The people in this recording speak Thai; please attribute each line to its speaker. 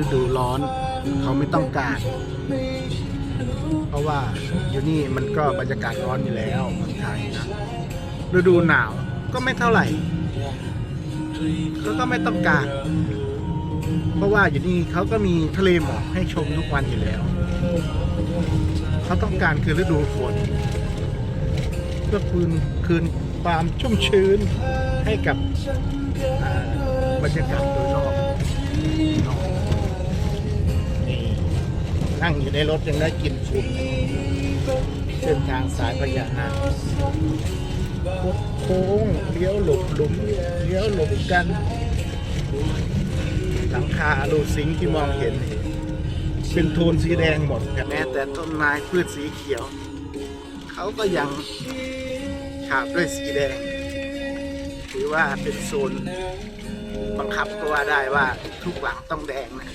Speaker 1: ฤดูร้อน เขาไม่ต้องการ เพราะว่าอยู่นี่มันก็บรรยากาศร้อนอยู่แล้วเมืองไทยนะฤดูหนาวก็ไม่เท่าไหร่เขาก็ไม่ต้องการ เพราะว่าอยู่นี่เขาก็มีทะเลหมอกให้ชมทุกวันอยู่แล้ว เขาต้องการคือฤดูฝนเพื่อคืนคืนความชุ่มชื้นให้กับบรรยากาศโดยรอบ นั่งอยู่ในรถยังได้กลินฝุ่นเส้นทางสายพญานาคโค้งเลี้ยวหลบหลุมเลี้ยวหลบกัน หลังคาลูซิงที่มองเห็น เป็นโทนสีแดงหมดแม้แต่ต้นไม้พืชสีเขียว เขาก็ยังฉาบด้วยสีแดงถือว่าเป็นโซนบังคับก็ว่าได้ว่าทุกหลังต้องแดงนะ